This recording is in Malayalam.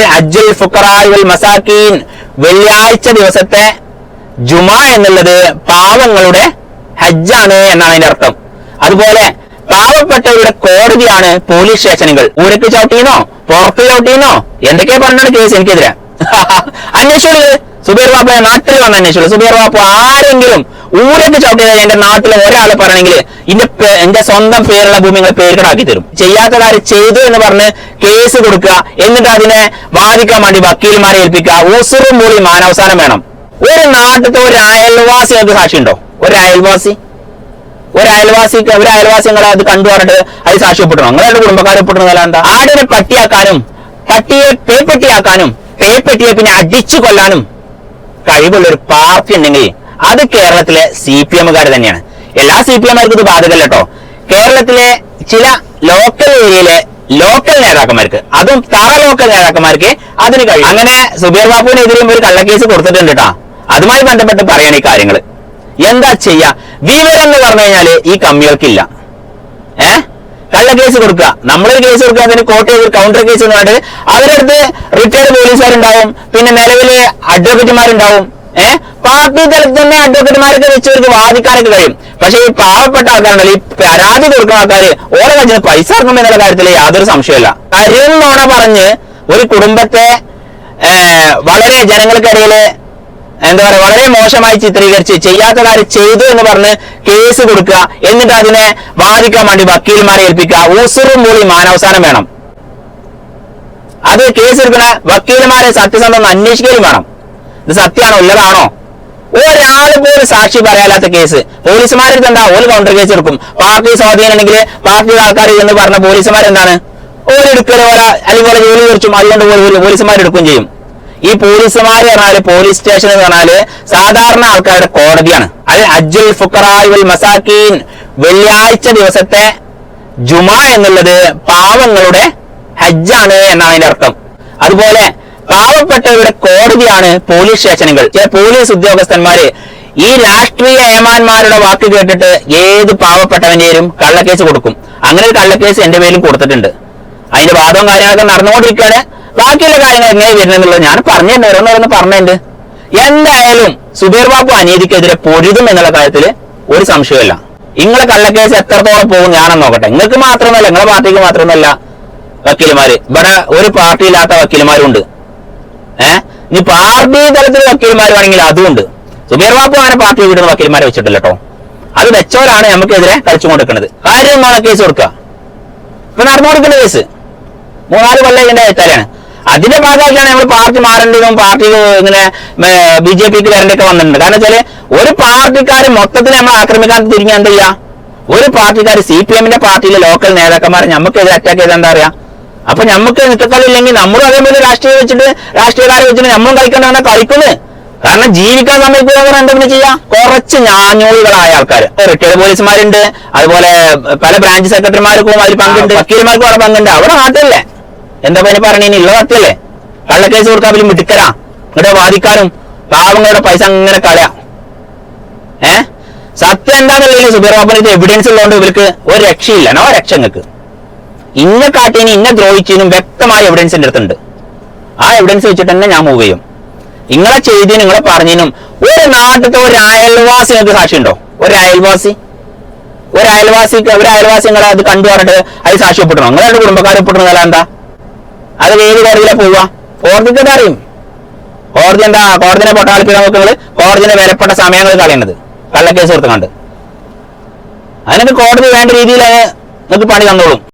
അൽ അജുൽ ഫുക്കറായി വൽ മസാക്കീൻ വെള്ളിയാഴ്ച ദിവസത്തെ ജുമ എന്നുള്ളത് പാവങ്ങളുടെ ഹജ്ജാണ് എന്നാണ് അതിന്റെ അർത്ഥം. അതുപോലെ പാവപ്പെട്ടവരുടെ കോടതിയാണ് പോലീസ് സ്റ്റേഷനുകൾ. ഊരക്ക് ചവിട്ടീനോ പുറത്ത് ചവിട്ടീനോ എന്തൊക്കെയാ പറഞ്ഞാണ് കേസ് എനിക്കെതിരെ? അന്വേഷിച്ചോളൂ. സുബീർ ബാപ്പ നാട്ടിൽ വന്ന് അന്വേഷിച്ചോളൂ. സുബീർ ബാപ്പ ആരെങ്കിലും ഊരക്ക് ചവിട്ടിയത് എന്റെ നാട്ടിൽ ഒരാൾ പറയണമെങ്കിൽ എന്റെ എന്റെ സ്വന്തം പേരുള്ള ഭൂമി നിങ്ങൾ പേരുകളാക്കി തരും. ചെയ്യാത്ത കാര്യം ചെയ്തു എന്ന് പറഞ്ഞ് കേസ് കൊടുക്കുക എന്നിട്ട് അതിനെ വാദിക്കാൻ വേണ്ടി വക്കീൽമാരെ ഏൽപ്പിക്കുക. ഊസുറും മൂളി മാനവസാനം വേണം. ഒരു നാട്ടിലത്തെ ഒരു അയൽവാസി അത് സാക്ഷി ഉണ്ടോ ഒരു അയൽവാസി? ഒരു അയൽവാസി ഒരു അയൽവാസി നിങ്ങളെ അത് കണ്ടു പറഞ്ഞിട്ട് അത് സാക്ഷ്യപ്പെടണം നിങ്ങളുടെ കുടുംബക്കാരെ ഒപ്പിട്ടുന്നതല്ല എന്താ? ആടിനെ പട്ടിയാക്കാനും പട്ടിയെ പേപ്പട്ടിയാക്കാനും പേപ്പട്ടിയെ പിന്നെ അടിച്ചു കൊല്ലാനും കഴിവുള്ള ഒരു പാർട്ടി ഉണ്ടെങ്കിൽ അത് കേരളത്തിലെ സി പി എമ്മുകാർ തന്നെയാണ്. എല്ലാ സി പി എമ്മാർക്കും ഇത് ബാധകല്ല കേട്ടോ കേരളത്തിലെ ചില ലോക്കൽ ഏരിയയിലെ ലോക്കൽ നേതാക്കന്മാർക്ക് അതും തറ ലോക്കൽ നേതാക്കന്മാർക്ക് അതിന് കഴിയും. അങ്ങനെ സുബീർ ബാബുവിനെതിരെയും ഒരു കള്ളക്കേസ് കൊടുത്തിട്ടുണ്ട് കേട്ടോ അതുമായി ബന്ധപ്പെട്ട് പറയണ ഈ കാര്യങ്ങൾ എന്താ ചെയ്യാ? വിവരം എന്ന് പറഞ്ഞു കഴിഞ്ഞാൽ ഈ കമ്മികൾക്കില്ല. ഏ? കേസ് കൊടുക്കുക. നമ്മളൊരു കേസ് കൊടുക്കുക അതിന് കോട്ട് ചെയ്ത് കൗണ്ടർ കേസ് എന്ന് പറഞ്ഞിട്ട് അവരടുത്ത് റിട്ടയർഡ് പോലീസുകാരുണ്ടാവും പിന്നെ നിലവിലെ അഡ്വക്കേറ്റുമാരുണ്ടാവും ഏ? പാർട്ടി തലത്തിൽ തന്നെ അഡ്വക്കേറ്റുമാരൊക്കെ വെച്ചവർക്ക് വാദിക്കാനൊക്കെ കഴിയും. പക്ഷെ ഈ പാവപ്പെട്ട ആൾക്കാരുണ്ടല്ലോ ഈ പരാതി കൊടുക്കുന്ന ആൾക്കാര് ഓരോ കഴിഞ്ഞ പൈസ ഇറങ്ങും എന്നുള്ള കാര്യത്തിൽ യാതൊരു സംശയമില്ല കരുന്നോണ പറഞ്ഞ് ഒരു കുടുംബത്തെ വളരെ ജനങ്ങൾക്കിടയിൽ എന്താ പറയാ വളരെ മോശമായി ചിത്രീകരിച്ച് ചെയ്യാത്ത കാര്യം ചെയ്തു എന്ന് പറഞ്ഞ് കേസ് കൊടുക്കുക എന്നിട്ട് അതിനെ വാദിക്കാൻ വേണ്ടി വക്കീൽമാരെ ഏൽപ്പിക്കുക ഊസുറും മൂളി മാനവസാനം വേണം. അത് കേസ് എടുക്കണ വക്കീലുമാരെ സത്യസന്ധം അന്വേഷിക്കലും വേണം. ഇത് സത്യമാണോ ഉള്ളതാണോ? ഒരാൾ പോലും സാക്ഷി പറയാത്ത കേസ് പോലീസുമാരുടെ എന്താ ഒരു കൗണ്ടർ കേസ് എടുക്കും. പാർട്ടി സ്വാധീനം ഉണ്ടെങ്കിൽ പാർട്ടിയുടെ ആൾക്കാർ എന്ന് പറഞ്ഞ പോലീസുമാർ എന്താണ്? ഓരെടുക്കലോ അല്ലെങ്കിൽ ഓരോ ജോലി കുറിച്ചും അതുകൊണ്ട് പോലീസുമാർ എടുക്കുകയും ചെയ്യും. ഈ പോലീസുമാർ പറഞ്ഞാൽ പോലീസ് സ്റ്റേഷൻ എന്ന് പറഞ്ഞാൽ സാധാരണ ആൾക്കാരുടെ കോടതിയാണ്. അൽ അജുൽ ഫുക്കറായി മസാക്കീൻ. വെള്ളിയാഴ്ച ദിവസത്തെ ജുമാ എന്നുള്ളത് പാവങ്ങളുടെ ഹജ്ജാണ് എന്നാണ് അതിന്റെ അർത്ഥം. അതുപോലെ പാവപ്പെട്ടവരുടെ കോടതിയാണ് പോലീസ് സ്റ്റേഷനുകൾ. ചില പോലീസ് ഉദ്യോഗസ്ഥന്മാര് ഈ രാഷ്ട്രീയ ഏമാന്മാരുടെ വാക്ക് കേട്ടിട്ട് ഏത് പാവപ്പെട്ടവന്റെയും കള്ളക്കേസ് കൊടുക്കും. അങ്ങനെ ഒരു കള്ളക്കേസ് എന്റെ പേരിലും കൊടുത്തിട്ടുണ്ട്. അതിന്റെ വാദവും കാര്യങ്ങളൊക്കെ നടന്നുകൊണ്ടിരിക്കുകയാണ്. ബാക്കിയുള്ള കാര്യങ്ങൾ എങ്ങനെ വരുന്നെന്നുള്ളത് ഞാൻ പറഞ്ഞു ഓരോന്നോരോന്ന് പറഞ്ഞിട്ടുണ്ട് എന്തായാലും സുബീർ ബാബു അനീതിക്കെതിരെ പൊരുതും എന്നുള്ള കാര്യത്തിൽ ഒരു സംശയമില്ല നിങ്ങളെ കള്ളക്കേസ് എത്രത്തോളം പോകും ഞാനെന്ന് നോക്കട്ടെ. നിങ്ങൾക്ക് മാത്രമല്ല നിങ്ങളെ പാർട്ടിക്ക് മാത്രമല്ല വക്കീലുമാര് ഇവിടെ ഒരു പാർട്ടി ഇല്ലാത്ത വക്കീലുമാരും ഏഹ് ഇനി പാർട്ടി തലത്തിൽ വക്കീൽമാർ വേണമെങ്കിൽ അതുമുണ്ട്. സുബീർ ബാബു അങ്ങനെ പാർട്ടി വിടുന്ന വക്കീൽമാരെ വെച്ചിട്ടില്ല കേട്ടോ. അത് വെച്ചവരാണ് നമുക്കെതിരെ കളിച്ചു കൊടുക്കുന്നത് കാര്യം നമ്മളെ കേസ് കൊടുക്കുക? ഇപ്പൊ നടന്നു കൊടുക്കുന്ന കേസ്. മൂന്നാൽ കൊല്ലം ഇതിന്റെ എത്താലാണ് അതിന്റെ ഭാഗമായിട്ടാണ് നമ്മൾ പാർട്ടി മാറേണ്ടതും പാർട്ടി ഇങ്ങനെ ബി ജെ പിക്ക് വരേണ്ടൊക്കെ വന്നിട്ടുണ്ട്. കാരണം വെച്ചാൽ ഒരു പാർട്ടിക്കാർ മൊത്തത്തിൽ നമ്മൾ ആക്രമിക്കാൻ തിരിഞ്ഞാൽ എന്താ ഒരു പാർട്ടിക്കാർ സി പി എമ്മിന്റെ പാർട്ടിയിലെ ലോക്കൽ നേതാക്കന്മാരെ നമുക്കെതിരെ അറ്റാക്ക് ചെയ്താൽ എന്താ പറയാ? അപ്പൊ നമുക്ക് നിൽക്കക്കളില്ലെങ്കിൽ നമ്മളും അതേപോലെ രാഷ്ട്രീയം വെച്ചിട്ട് രാഷ്ട്രീയക്കാരെ വെച്ചിട്ട് നമ്മളും കളിക്കണമെന്നാണ് കളിക്കുന്നത് കാരണം ജീവിക്കാൻ സമയത്ത് എന്തെങ്കിലും ചെയ്യാം? കുറച്ച് ഞാഞ്ഞൂളികളായ ആൾക്കാർ റിട്ടയർഡ് പോലീസുമാരുണ്ട്. അതുപോലെ പല ബ്രാഞ്ച് സെക്രട്ടറിമാർക്കും അതിൽ പങ്കുണ്ട്. വക്കീലമാർക്കും അവിടെ പങ്കുണ്ട്. അവിടെ നാട്ടിലല്ലേ? എന്താ പനി പറഞ്ഞു? ഉള്ള നാട്ടില്ലേ കള്ളക്കേസ് കൊടുക്കാൻ വലിയ മിടുക്കരാ. ഇവിടെ വാദിക്കാനും പാവങ്ങളുടെ പൈസ അങ്ങനെ കളയാം. ഏ? സത്യം എന്താണെന്നുള്ളത് സുബീർ ബാബുവിന് എവിഡൻസ് ഉള്ളതുകൊണ്ട് ഇവർക്ക് ഒരു രക്ഷയില്ല. നോ രക്ഷ നിങ്ങൾക്ക് ഇന്ന കാട്ടിനും ഇന്ന ദ്രോഹിച്ചതിനും വ്യക്തമായ എവിഡൻസ് എന്റെ അടുത്തുണ്ട്. ആ എവിഡൻസ് വെച്ചിട്ട് തന്നെ ഞാൻ മൂവ് ചെയ്യും. നിങ്ങളെ ചെയ്തു നിങ്ങളെ പറഞ്ഞതിനും ഒരു നാട്ടിലത്തെ ഒരു അയൽവാസി നിങ്ങൾക്ക് സാക്ഷി ഉണ്ടോ ഒരു അയൽവാസി? ഒരു അയൽവാസി ഒരു അയൽവാസി നിങ്ങളെ അത് കണ്ടു പറഞ്ഞിട്ട് അത് സാക്ഷ്യപ്പെടണം നിങ്ങളുടെ കുടുംബക്കാരെ ഒപ്പിട്ടുന്നതല്ല എന്താ? അത് ഏത് കോടതിയിലെ പോവുക. കോടതിക്ക് അറിയും? കോടതി എന്താ? കോടതിനെ പൊട്ടാളിപ്പിക്കാൻ നോക്കുന്നത് കോടതിനെ വിലപ്പെട്ട സമയങ്ങൾ കളയുന്നത് കള്ളക്കേസ് കൊടുത്തുകൊണ്ട് അതിനൊക്കെ കോടതി വേണ്ട രീതിയിൽ നിങ്ങൾക്ക് പണി തന്നോളും.